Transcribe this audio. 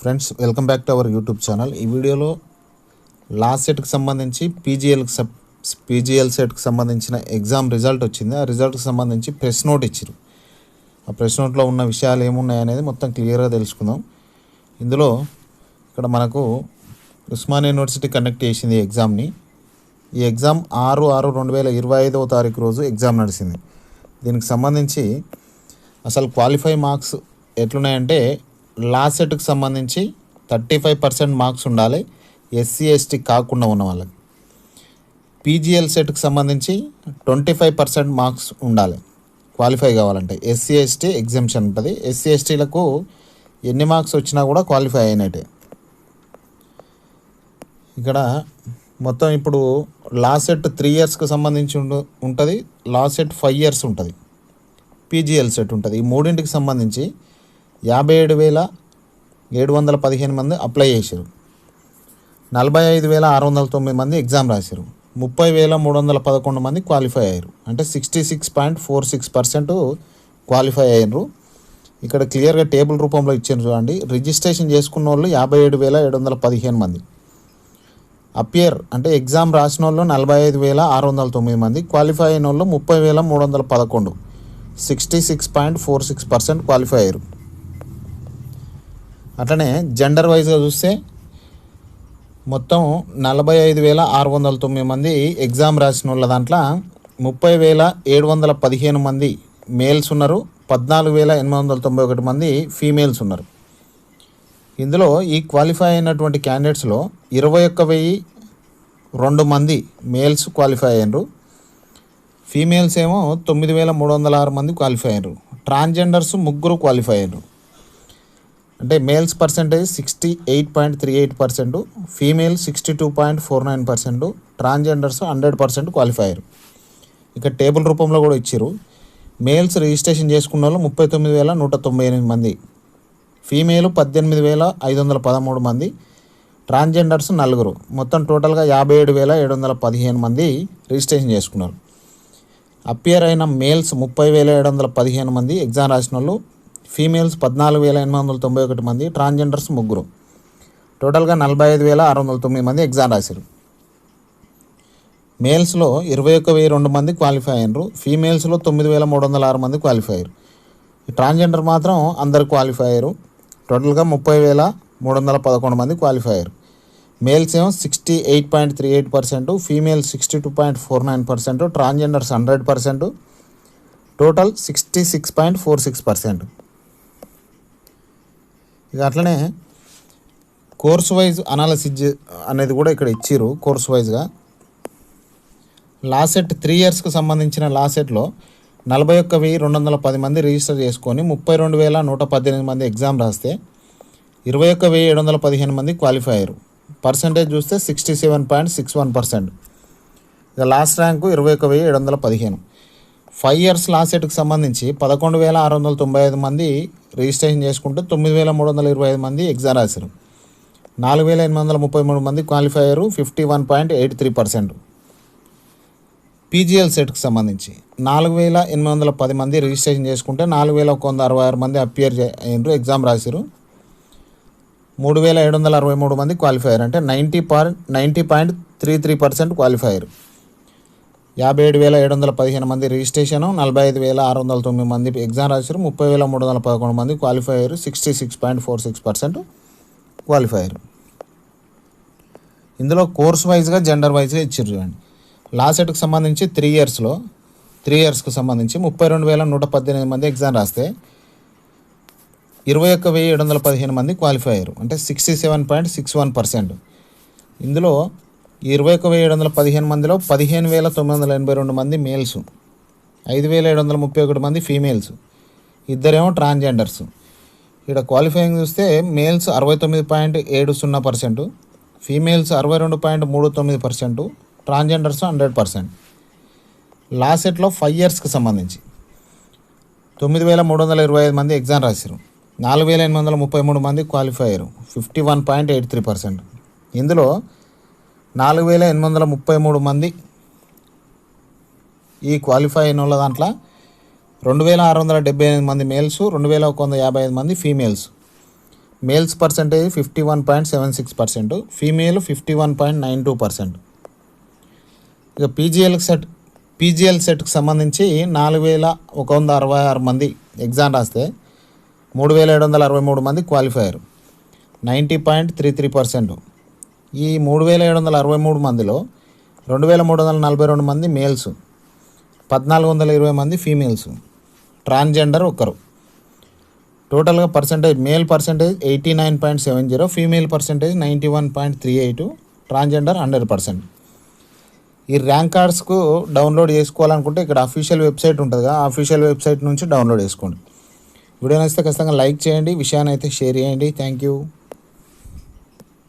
Friends welcome back to our YouTube channel ఈ వీడియోలో last సెట్కి సంబంధించి పీజీఎల్కి సబ్ పీజీఎల్ సెట్కి సంబంధించిన ఎగ్జామ్ రిజల్ట్ వచ్చింది. ఆ రిజల్ట్కి సంబంధించి ప్రెస్ నోట్ ఇచ్చారు ఆ ప్రెస్ నోట్లో ఉన్న విషయాలు ఏమున్నాయి అనేది మొత్తం క్లియర్గా తెలుసుకుందాం. ఇందులో ఇక్కడ మనకు ఉస్మాన్ యూనివర్సిటీ కండక్ట్ చేసింది ఈ ఎగ్జామ్ని ఈ ఎగ్జామ్ ఆరు ఆరు రెండు వేల ఇరవై ఐదవ తారీఖు రోజు ఎగ్జామ్ నడిచింది దీనికి సంబంధించి అసలు క్వాలిఫై మార్క్స్ ఎట్లున్నాయంటే లాసెట్కి సెట్కి సంబంధించి థర్టీ ఫైవ్ పర్సెంట్ మార్క్స్ ఉండాలి ఎస్సీ ఎస్టీ కాకుండా ఉన్న వాళ్ళకి. పీజీఎల్ సెట్కి సంబంధించి ట్వంటీ ఫైవ్ పర్సెంట్ మార్క్స్ ఉండాలి క్వాలిఫై కావాలంటే. ఎస్సీ ఎస్టీ ఎగ్జామ్షన్ ఉంటుంది. ఎస్సీ ఎస్టీలకు ఎన్ని మార్క్స్ వచ్చినా కూడా క్వాలిఫై అయినట్టే. ఇక్కడ మొత్తం ఇప్పుడు లా సెట్ త్రీ ఇయర్స్కి సంబంధించి ఉంటుంది. లా సెట్ ఫైవ్ ఇయర్స్ ఉంటుంది. పీజీఎల్ సెట్ ఉంటుంది. ఈ మూడింటికి సంబంధించి యాభై ఏడు వేల ఏడు వందల పదిహేను మంది అప్లై చేశారు నలభై ఐదు వేల ఆరు వందల తొమ్మిది మంది ఎగ్జామ్ రాశారు ముప్పై వేల మూడు వందల పదకొండు మంది క్వాలిఫై అయ్యారు. అంటే sixty six point four six percent qualify అయ్యారు ఇక్కడ క్లియర్గా టేబుల్ రూపంలో ఇచ్చారు చూడండి. రిజిస్ట్రేషన్ చేసుకున్న వాళ్ళు యాభై ఏడు వేల ఏడు వందల పదిహేను మంది. అపియర్ అంటే ఎగ్జామ్ రాసిన వాళ్ళు నలభై ఐదు వేల ఆరు వందల తొమ్మిది మంది. క్వాలిఫై అయిన వాళ్ళు ముప్పై వేల మూడు వందల పదకొండు. Sixty six point four six percent qualify అయ్యారు. అట్లనే జెండర్ వైజ్గా చూస్తే మొత్తం నలభై ఐదు వేల ఆరు వందల తొమ్మిది మంది ఎగ్జామ్ రాసిన వాళ్ళ దాంట్లో ముప్పై వేల ఏడు వందల పదిహేను మంది మేల్స్ ఉన్నారు పద్నాలుగు వేల ఎనిమిది వందల తొంభై ఒకటి మంది ఫీమేల్స్ ఉన్నారు. ఇందులో ఈ క్వాలిఫై అయినటువంటి క్యాండిడేట్స్లో ఇరవై ఒక్క వెయ్యి రెండు మంది మేల్స్ క్వాలిఫై అయ్యారు ఫీమేల్స్ ఏమో తొమ్మిది వేల మూడు వందల ఆరు మంది క్వాలిఫై అయ్యారు ట్రాన్స్జెండర్స్ ముగ్గురు క్వాలిఫై అయ్యారు అంటే males percentage sixty eight point three eight percent female sixty two point four nine percent transgenders hundred percent qualify అయ్యారు ఇక టేబుల్ రూపంలో కూడా ఇచ్చారు మేల్స్ రిజిస్ట్రేషన్ చేసుకున్న వాళ్ళు ముప్పై తొమ్మిది వేల నూట తొంభై ఎనిమిది మంది. ఫీమేల్ పద్దెనిమిది వేల ఐదు వందల పదమూడు మంది. ట్రాన్స్జెండర్స్ నలుగురు. మొత్తం టోటల్గా యాభై ఏడు వేల ఏడు వందల పదిహేను మంది రిజిస్ట్రేషన్ చేసుకున్నారు. అపియర్ అయిన మేల్స్ ముప్పై వేల ఏడు వందల పదిహేను మంది ఎగ్జామ్ రాసిన వాళ్ళు ఫీమేల్స్ పద్నాలుగు వేల ఎనిమిది వందల తొంభై ఒకటి మంది ట్రాన్స్జెండర్స్ ముగ్గురు. టోటల్గా నలభై ఐదు వేల ఆరు వందల తొమ్మిది మంది ఎగ్జామ్ రాశారు మేల్స్లో ఇరవై ఒక్క వెయ్యి రెండు మంది క్వాలిఫై అయ్యారు ఫీమేల్స్లో తొమ్మిది వేల మూడు వందల ఆరు మంది క్వాలిఫై అయ్యారు ట్రాన్స్జెండర్ మాత్రం అందరు క్వాలిఫై అయ్యారు టోటల్గా ముప్పై వేల మూడు వందల పదకొండు మంది క్వాలిఫై అయ్యారు మేల్స్ ఏమో sixty eight point three eight percent female sixty two point four nine percent transgenders hundred percent. Total sixty six point four six percent. ఇక అట్లనే కోర్స్ వైజ్ అనాలసిస్ అనేది కూడా ఇక్కడ ఇచ్చిర్రు కోర్స్ వైజ్గా. లాసెట్ త్రీ ఇయర్స్కి సంబంధించిన లాసెట్లో నలభై ఒక్క వెయ్యి రెండు వందల పది మంది రిజిస్టర్ చేసుకొని ముప్పై రెండు వేల నూట పద్దెనిమిది మంది ఎగ్జామ్ రాస్తే ఇరవై ఒక్క వెయ్యి ఏడు వందల పదిహేను మంది క్వాలిఫై అయ్యారు. పర్సంటేజ్ చూస్తే sixty seven point six one percent. ఇక లాస్ట్ ర్యాంకు ఇరవై ఒక్క వెయ్యి ఏడు వందల పదిహేను. ఫైవ్ ఇయర్స్ లాస్ట్ సెట్కి సంబంధించి పదకొండు వేల ఆరు వందల తొంభై ఐదు మంది రిజిస్ట్రేషన్ చేసుకుంటే తొమ్మిది వేల మూడు వందల ఇరవై ఐదు మంది ఎగ్జామ్ రాశారు. నాలుగు వేల ఎనిమిది వందల ముప్పై మూడు మంది క్వాలిఫై అయ్యారు fifty one point eight three percent. PGL సెట్కి సంబంధించి నాలుగు వేల ఎనిమిది వందల పది మంది రిజిస్ట్రేషన్ చేసుకుంటే నాలుగు వేల ఒక వంద అరవై ఆరు మంది అపియర్ అయ్యారు ఎగ్జామ్ రాశారు. మూడు వేల ఏడు వందల అరవై మూడు మంది క్వాలిఫై అయ్యారు అంటే ninety point ninety point three three percent qualify అయ్యారు యాభై ఏడు వేల ఏడు వందల పదిహేను మంది రిజిస్ట్రేషన్ నలభై ఐదు వేల ఆరు వందల తొమ్మిది మంది ఎగ్జామ్ రాశారు ముప్పై వేల మూడు వందల పదకొండు మంది క్వాలిఫై అయ్యారు sixty six point four six percent qualify అయ్యారు ఇందులో కోర్స్ వైజ్గా జెండర్ వైజ్గా ఇచ్చారు చూడండి. లాసెట్కి సంబంధించి త్రీ ఇయర్స్లో త్రీ ఇయర్స్కి సంబంధించి ముప్పై రెండు వేల నూట పద్దెనిమిది మంది ఎగ్జామ్ రాస్తే ఇరవై ఒక్క వెయ్యి ఏడు వందల పదిహేను మంది క్వాలిఫై అయ్యారు అంటే sixty seven point six one percent. ఇందులో ఇరవై ఒక వెయ్యి ఏడు వందల పదిహేను మందిలో పదిహేను వేల తొమ్మిది వందల ఎనభై రెండు మంది మేల్స్. ఐదు వేల ఏడు వందల ముప్పై ఒకటి మంది ఫీమేల్స్. ఇద్దరేమో ట్రాన్స్జెండర్స్. ఇక్కడ క్వాలిఫైయింగ్ చూస్తే మేల్స్ అరవై తొమ్మిది పాయింట్ ఏడు సున్నా పర్సెంట్ ఫీమేల్స్ అరవై రెండు పాయింట్ మూడు తొమ్మిది పర్సెంట్ ట్రాన్స్జెండర్స్ హండ్రెడ్ పర్సెంట్. లాసెట్లో ఫైవ్ ఇయర్స్కి సంబంధించి తొమ్మిది వేల మూడు వందల ఇరవై ఐదు మంది ఎగ్జామ్ రాశారు నాలుగు వేల ఎనిమిది వందల ముప్పై మూడు మంది క్వాలిఫై అయ్యారు. Fifty one point eight three percent. ఇందులో నాలుగు వేల ఎనిమిది వందల ముప్పై మూడు మంది ఈ క్వాలిఫై అయిన వాళ్ళ దాంట్లో రెండు వేల ఆరు వందల డెబ్బై ఎనిమిది మంది మేల్స్ రెండు వేల ఒక వంద యాభై ఐదు మంది females. Males percentage fifty one point seven six percent female fifty one point nine two percent. ఇక పీజీఎల్ సెట్ పీజీఎల్ సెట్కి సంబంధించి నాలుగు వేల ఒక వంద అరవై ఆరు మంది ఎగ్జామ్ రాస్తే మూడు వేల ఏడు వందల అరవై మూడు మంది qualifier. Ninety point three three percent. ఈ మూడు వేల ఏడు వందల అరవై మూడు మందిలో రెండు వేల మూడు వందల నలభై రెండు మంది మేల్స్ పద్నాలుగు వందల ఇరవై మంది ఫీమేల్స్ ట్రాన్స్జెండర్ ఒక్కరు. టోటల్గా percentage male percentage eighty nine point seven zero female percentage ninety one point three eight transgender hundred percent. ఈ ర్యాంక్ కార్డ్స్కు డౌన్లోడ్ చేసుకోవాలనుకుంటే ఇక్కడ అఫీషియల్ వెబ్సైట్ ఉంటుంది కదా ఆ అఫీషియల్ వెబ్సైట్ నుంచి డౌన్లోడ్ చేసుకోండి. వీడియో నచ్చితే ఖచ్చితంగా లైక్ చేయండి విషయాన్ని అయితే షేర్ చేయండి. Thank you.